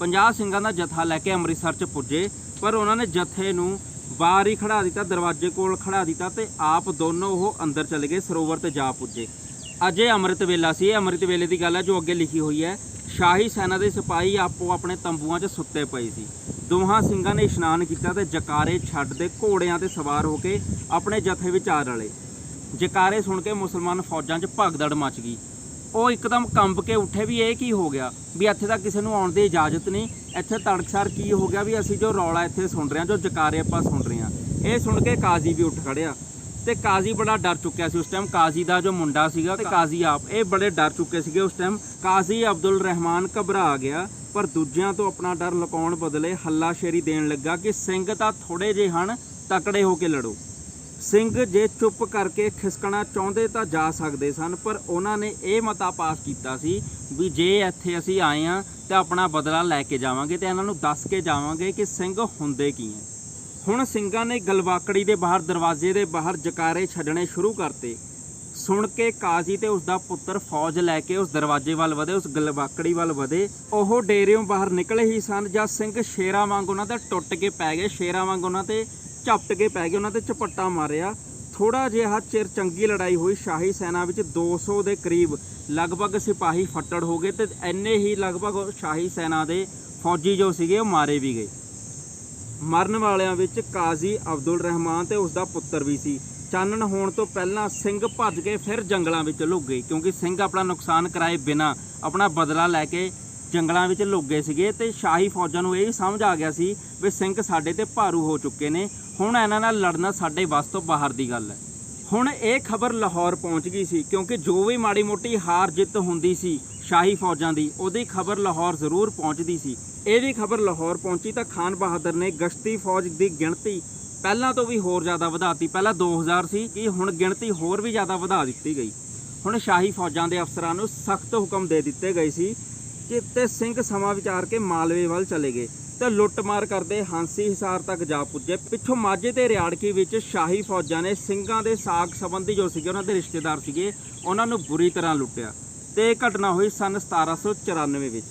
50 ਸਿੰਘਾਂ ਦਾ ਜਥਾ ਲੈ ਕੇ ਅੰਮ੍ਰਿਤਸਰ ਚ ਪੁੱਜੇ, ਪਰ ਉਹਨਾਂ ਨੇ ਜਥੇ ਨੂੰ ਬਾਹਰ ਹੀ ਖੜਾ ਦਿੱਤਾ, ਦਰਵਾਜ਼ੇ ਕੋਲ ਖੜਾ ਦਿੱਤਾ ਤੇ ਆਪ ਦੋਨੋਂ ਉਹ ਅੰਦਰ ਚਲੇ ਗਏ, ਸਰੋਵਰ ਤੇ ਜਾ ਪੁੱਜੇ। ਅਜੇ ਅੰਮ੍ਰਿਤ ਵੇਲਾ ਸੀ, ਇਹ ਅੰਮ੍ਰਿਤ ਵੇਲੇ ਦੀ ਗੱਲ ਹੈ ਜੋ ਅੱਗੇ ਲਿਖੀ ਹੋਈ ਹੈ, ਸ਼ਾਹੀ ਸੈਨਾ ਦੇ ਸਿਪਾਹੀ ਆਪੋ ਆਪਣੇ ਤੰਬੂਆਂ 'ਚ ਸੁੱਤੇ ਪਏ ਸੀ। ਦੋਹਾਂ ਸਿੰਘਾਂ ਨੇ ਇਸ਼ਨਾਨ ਕੀਤਾ ਤੇ ਜਕਾਰੇ ਛੱਡਦੇ ਘੋੜਿਆਂ ਤੇ ਸਵਾਰ ਹੋ ਕੇ ਆਪਣੇ ਜਥੇ ਵਿੱਚ ਆ ਰਲੇ। ਜਕਾਰੇ ਸੁਣ ਕੇ ਮੁਸਲਮਾਨ ਫੌਜਾਂ 'ਚ ਭਗਦੜ ਮਚ ਗਈ। ਉਹ ਇੱਕਦਮ ਕੰਬ ਕੇ ਉੱਠੇ ਵੀ ਇਹ ਕੀ ਹੋ ਗਿਆ? ਵੀ ਇੱਥੇ ਤਾਂ ਕਿਸੇ ਨੂੰ ਆਉਣ ਦੀ ਇਜਾਜ਼ਤ ਨਹੀਂ। ਇੱਥੇ ਤੜਕਸਾਰ ਕੀ ਹੋ ਗਿਆ ਵੀ ਅਸੀਂ ਜੋ ਰੌਲਾ ਇੱਥੇ ਸੁਣ ਰਹੇ ਹਾਂ, ਜੋ ਜਕਾਰੇ ਆਪਾਂ ਸੁਣ ਰਹੇ ਹਾਂ, ਇਹ ਸੁਣ ਕੇ ਕਾਜ਼ੀ ਵੀ ਉੱਠ ਖੜਿਆ ਤੇ ਕਾਜ਼ੀ ਬੜਾ ਡਰ ਚੁੱਕਿਆ ਸੀ ਉਸ ਟਾਈਮ ਕਾਜ਼ੀ ਦਾ ਜੋ ਮੁੰਡਾ ਸੀਗਾ ਤੇ ਕਾਜ਼ੀ ਆਪ, ਇਹ ਬੜੇ ਡਰ ਚੁੱਕੇ ਸੀਗੇ ਉਸ ਟਾਈਮ ਕਾਜ਼ੀ ਅਬਦੁਲ ਰਹਿਮਾਨ ਘਬਰਾ ਗਿਆ, ਪਰ ਦੂਜਿਆਂ ਤੋਂ ਆਪਣਾ ਡਰ ਲੁਕਾਉਣ ਬਦਲੇ ਹੱਲਾਸ਼ੇਰੀ ਦੇਣ ਲੱਗਾ ਕਿ ਸਿੰਘ ਤਾਂ ਥੋੜੇ ਜਿਹੇ ਹਨ, ਤਕੜੇ ਹੋ ਕੇ ਲੜੋ। ਸਿੰਘ ਜੇ ਚੁੱਪ ਕਰਕੇ ਖਿਸਕਣਾ ਚਾਹੁੰਦੇ ਤਾਂ ਜਾ ਸਕਦੇ ਸਨ, ਪਰ ਉਹਨਾਂ ਨੇ ਇਹ ਮਤਾ ਪਾਸ ਕੀਤਾ ਸੀ ਵੀ ਜੇ ਇੱਥੇ ਅਸੀਂ ਆਏ ਆ ਤੇ ਆਪਣਾ ਬਦਲਾ ਲੈ ਕੇ ਜਾਵਾਂਗੇ ਤੇ ਇਹਨਾਂ ਨੂੰ ਦੱਸ ਕੇ ਜਾਵਾਂਗੇ ਕਿ ਸਿੰਘ ਹੁੰਦੇ ਕੀ ਹੈ। ਹੁਣ ਸਿੰਘਾਂ ਨੇ ਗਲਵਾਕੜੀ ਦੇ ਬਾਹਰ ਦਰਵਾਜ਼ੇ ਦੇ ਬਾਹਰ ਜਕਾਰੇ ਛੱਡਣੇ ਸ਼ੁਰੂ ਕਰਤੇ। ਸੁਣ ਕੇ ਕਾਜ਼ੀ ਤੇ ਉਸ ਦਾ ਪੁੱਤਰ ਫੌਜ ਲੈ ਕੇ ਉਸ ਦਰਵਾਜ਼ੇ ਵੱਲ ਵਧੇ, ਉਸ ਗਲਵਾਕੜੀ ਵੱਲ ਵਧੇ। ਉਹ ਡੇਰਿਓਂ ਬਾਹਰ ਨਿਕਲੇ ਹੀ ਸਨ ਜਾਂ ਸਿੰਘ ਸ਼ੇਰਾਂ ਵਾਂਗ ਉਹਨਾਂ ਦੇ ਟੁੱਟ ਕੇ ਪੈ ਗਏ, ਸ਼ੇਰਾਂ ਵਾਂਗ ਉਹਨਾਂ ਤੇ ਝਪਟ ਕੇ ਪੈ ਗਏ, ਉਹਨਾਂ ਤੇ ਝਪੱਟਾ ਮਾਰਿਆ। ਥੋੜਾ ਜਿਹਾ ਚਿਰ ਚੰਗੀ ਲੜਾਈ ਹੋਈ, ਸ਼ਾਹੀ ਸੈਨਾ ਵਿੱਚ 200 ਦੇ ਕਰੀਬ ਲਗਭਗ ਸਿਪਾਹੀ ਫੱਟੜ ਹੋ ਗਏ ਤੇ ਐਨੇ ਹੀ ਲਗਭਗ ਸ਼ਾਹੀ ਸੈਨਾ ਦੇ ਫੌਜੀ ਜੋ ਸੀਗੇ, ਉਹ ਮਾਰੇ ਵੀ ਗਏ। ਮਰਨ ਵਾਲਿਆਂ ਵਿੱਚ ਕਾਜ਼ੀ ਅਬਦੁਲ ਰਹਿਮਾਨ ਤੇ ਉਸ ਦਾ ਪੁੱਤਰ ਵੀ ਸੀ। ਚਾਨਣ ਹੋਣ ਤੋਂ ਪਹਿਲਾਂ ਸਿੰਘ ਭੱਜ ਕੇ ਫਿਰ ਜੰਗਲਾਂ ਵਿੱਚ ਲੁਕ ਗਏ, ਕਿਉਂਕਿ ਸਿੰਘ ਆਪਣਾ ਨੁਕਸਾਨ ਕਰਾਏ ਬਿਨਾ ਆਪਣਾ ਬਦਲਾ ਲੈ ਕੇ ਜੰਗਲਾਂ ਵਿੱਚ ਲੁੱਗੇ ਸੀਗੇ ਤੇ ਸ਼ਾਹੀ ਫੌਜਾਂ ਨੂੰ ਇਹ ਵੀ ਸਮਝ ਆ ਗਿਆ ਸੀ ਵੀ ਸਿੰਘ ਸਾਡੇ ਤੇ ਭਾਰੂ ਹੋ ਚੁੱਕੇ ਨੇ। ਹੁਣ ਇਹਨਾਂ ਨਾਲ ਲੜਨਾ ਸਾਡੇ ਵੱਸ ਤੋਂ ਬਾਹਰ ਦੀ ਗੱਲ ਹੈ। ਹੁਣ ਇਹ ਖਬਰ ਲਾਹੌਰ ਪਹੁੰਚ ਗਈ ਸੀ ਕਿਉਂਕਿ ਜੋ ਵੀ ਮਾੜੀ ਮੋਟੀ ਹਾਰ ਜਿੱਤ ਹੁੰਦੀ ਸੀ ਸ਼ਾਹੀ ਫੌਜਾਂ ਦੀ, ਉਹਦੀ ਖਬਰ ਲਾਹੌਰ ਜ਼ਰੂਰ ਪਹੁੰਚਦੀ ਸੀ। ਇਹ ਵੀ ਖਬਰ ਲਾਹੌਰ ਪਹੁੰਚੀ ਤਾਂ ਖਾਨ ਬਹਾਦਰ ਨੇ ਗਸ਼ਤੀ ਫੌਜ ਦੀ ਗਿਣਤੀ ਪਹਿਲਾਂ ਤੋਂ ਵੀ ਹੋਰ ਜ਼ਿਆਦਾ ਵਧਾਤੀ। ਪਹਿਲਾਂ 2000 ਸੀ ਕਿ ਹੁਣ ਗਿਣਤੀ ਹੋਰ ਵੀ ਜ਼ਿਆਦਾ ਵਧਾ ਦਿੱਤੀ ਗਈ। ਹੁਣ ਸ਼ਾਹੀ ਫੌਜਾਂ ਦੇ ਅਫਸਰਾਂ ਨੂੰ ਸਖਤ ਹੁਕਮ ਦੇ ਦਿੱਤੇ ਗਏ ਸੀ ਤੇ ਸਿੰਘ ਸਮਾਂ ਵਿਚਾਰ ਕੇ ਮਾਲਵੇ ਵੱਲ ਚਲੇ ਗਏ। ਤੇ ਲੁੱਟਮਾਰ ਕਰਦੇ ਹਾਂਸੀ ਹਿਸਾਰ ਤੱਕ ਜਾ ਪੁੱਜੇ। ਪਿੱਛੋਂ ਮਾਝੇ ਤੇ ਰਿਆੜਕੀ ਵਿੱਚ ਸ਼ਾਹੀ ਫੌਜਾਂ ਨੇ ਸਿੰਘਾਂ ਦੇ ਸਾਗ ਸੰਬੰਧੀ ਜੋ ਸੀਗੇ, ਉਹਨਾਂ ਦੇ ਰਿਸ਼ਤੇਦਾਰ ਸੀਗੇ, ਉਹਨਾਂ ਨੂੰ ਬੁਰੀ ਤਰ੍ਹਾਂ ਲੁੱਟਿਆ। ਤੇ ਇਹ ਘਟਨਾ ਹੋਈ ਸਨ 1794 ਵਿੱਚ।